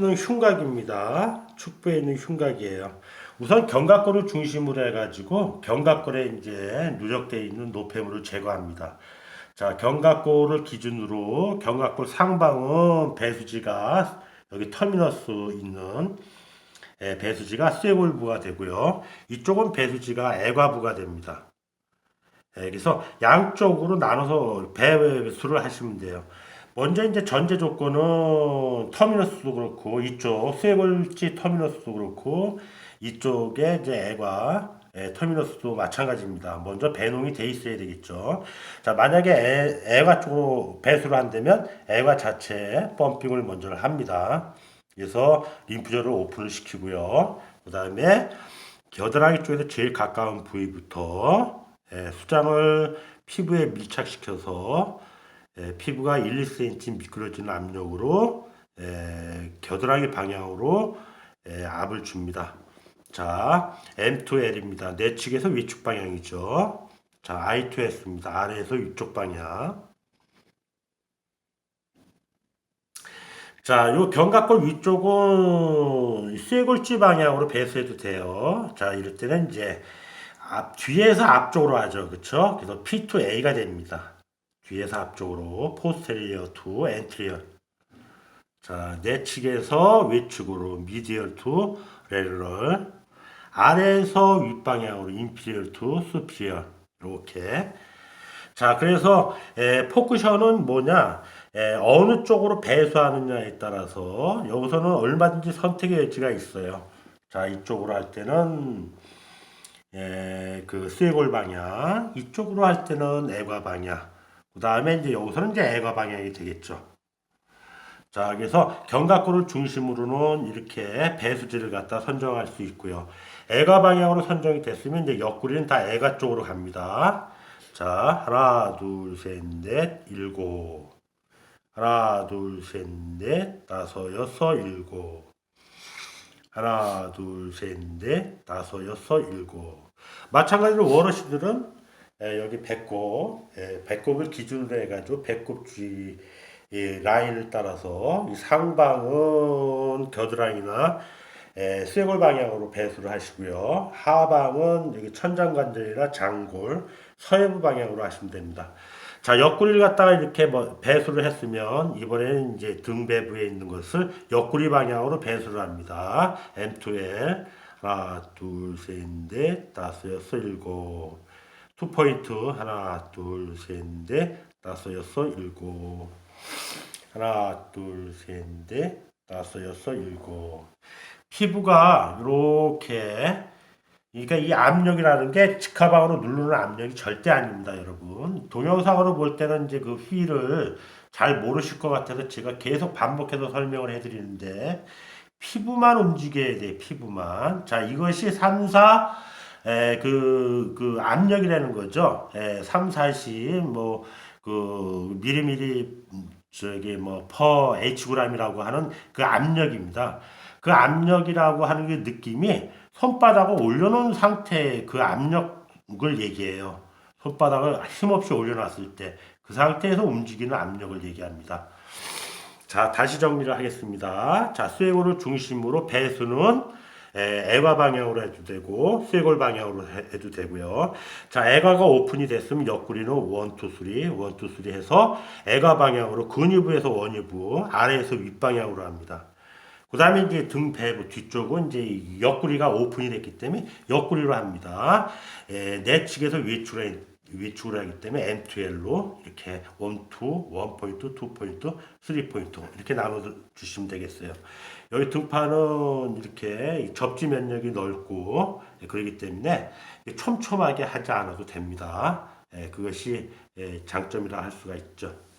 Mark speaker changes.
Speaker 1: 있는 흉곽입니다. 축부에 있는 흉곽이에요. 우선 견갑골을 중심으로 해가지고 견갑골에 이제 누적되어 있는 노폐물을 제거합니다. 자, 견갑골을 기준으로 견갑골 상방은 배수지가 여기 터미너스 있는 예, 배수지가 쇠골부가 되고요. 이쪽은 배수지가 애과부가 됩니다. 예, 그래서 양쪽으로 나눠서 배수를 하시면 돼요. 먼저 이제 전제 조건은 터미너스도 그렇고 이쪽 쇠골지 터미너스도 그렇고 이쪽에 이제 애과 예, 터미너스도 마찬가지입니다. 먼저 배농이 돼 있어야 되겠죠. 자, 만약에 애, 애과 쪽으로 배수를 한다면 애과 자체에 펌핑을 먼저 합니다. 그래서 림프절을 오픈을 시키고요. 그 다음에 겨드랑이 쪽에서 제일 가까운 부위부터 예, 수장을 피부에 밀착시켜서 예, 피부가 1, 2cm 미끄러지는 압력으로 예, 겨드랑이 방향으로 예, 압을 줍니다. 자, M2L입니다. 내측에서 위축 방향이죠. 자, I2S입니다. 아래에서 위쪽 방향. 자, 요 견갑골 위쪽은 쇠골지 방향으로 배수해도 돼요. 자, 이럴 때는 이제 앞, 뒤에서 앞쪽으로 하죠. 그쵸? 그래서 P2A가 됩니다. 뒤에서 앞쪽으로 포스테리어 투 엔트리어. 자, 내측에서 위측으로 미디얼 투 레럴. 아래에서 윗방향으로 인피리얼 투 수피리얼. 이렇게. 자, 그래서 에, 포크션은 뭐냐? 에, 어느 쪽으로 배수하느냐에 따라서 여기서는 얼마든지 선택의 여지가 있어요. 자, 이쪽으로 할 때는 에, 그 쇠골 방향, 이쪽으로 할 때는 애과 방향. 그 다음에 이제 여기서는 이제 애과 방향이 되겠죠. 자, 그래서 견갑골을 중심으로는 이렇게 배수지를 갖다 선정할 수 있고요. 애가 방향으로 선정이 됐으면 이제 옆구리는 다 애가 쪽으로 갑니다. 자, 하나, 둘, 셋, 넷, 일곱. 하나, 둘, 셋, 넷, 다섯, 여섯, 일곱. 하나, 둘, 셋, 넷, 다섯, 여섯, 일곱. 마찬가지로 워러시들은 예, 여기 배꼽, 예, 배꼽을 기준으로 해가지고 배꼽 주위 이 라인을 따라서 이 상방은 겨드랑이나 예, 쇠골 방향으로 배수를 하시고요. 하방은 여기 천장관절이나 장골, 서해부 방향으로 하시면 됩니다. 자, 옆구리를 갖다가 이렇게 뭐 배수를 했으면 이번에는 이제 등배부에 있는 것을 옆구리 방향으로 배수를 합니다. M2L 하나, 둘, 셋, 넷, 다섯, 여섯, 일곱. 투 포인트 하나, 둘, 셋, 넷, 다섯, 여섯, 일곱. 하나, 둘, 셋, 넷, 다섯, 여섯, 일곱. 피부가 이렇게 그러니까 이 압력이라는 게 직하방으로 누르는 압력이 절대 아닙니다, 여러분. 동영상으로 볼 때는 이제 그 휠을 잘 모르실 것 같아서 제가 계속 반복해서 설명을 해드리는데 피부만 움직여야 돼, 피부만. 자, 이것이 3, 4, 에, 그, 그 압력이라는 거죠. 에, 3, 40, 뭐, 그, 미리미리, 저기, 뭐, 퍼 Hg이라고 하는 그 압력입니다. 그 압력이라고 하는 그 느낌이 손바닥을 올려놓은 상태의 그 압력을 얘기해요. 손바닥을 힘없이 올려놨을 때 그 상태에서 움직이는 압력을 얘기합니다. 자, 다시 정리를 하겠습니다. 자, 쇠골을 중심으로 배수는 에, 애과 방향으로 해도 되고 쇠골 방향으로 해- 해도 되고요. 자, 애과가 오픈이 됐으면 옆구리는 원, 투, 쓰리, 원, 투, 쓰리 해서 애과 방향으로 근위부에서 원위부, 아래에서 윗방향으로 합니다. 그 다음에 이제 등 배부 뒤쪽은 이제 이 옆구리가 오픈이 됐기 때문에 옆구리로 합니다. 에, 내측에서 위축을, 위축을 하기 때문에 M2L로 이렇게 1, 2, 1 포인트, 2 포인트, 3 포인트 이렇게 나눠 주시면 되겠어요. 여기 등판은 이렇게 접지 면적이 넓고 예, 그렇기 때문에 촘촘하게 하지 않아도 됩니다. 예, 그것이 예, 장점이라 할 수가 있죠.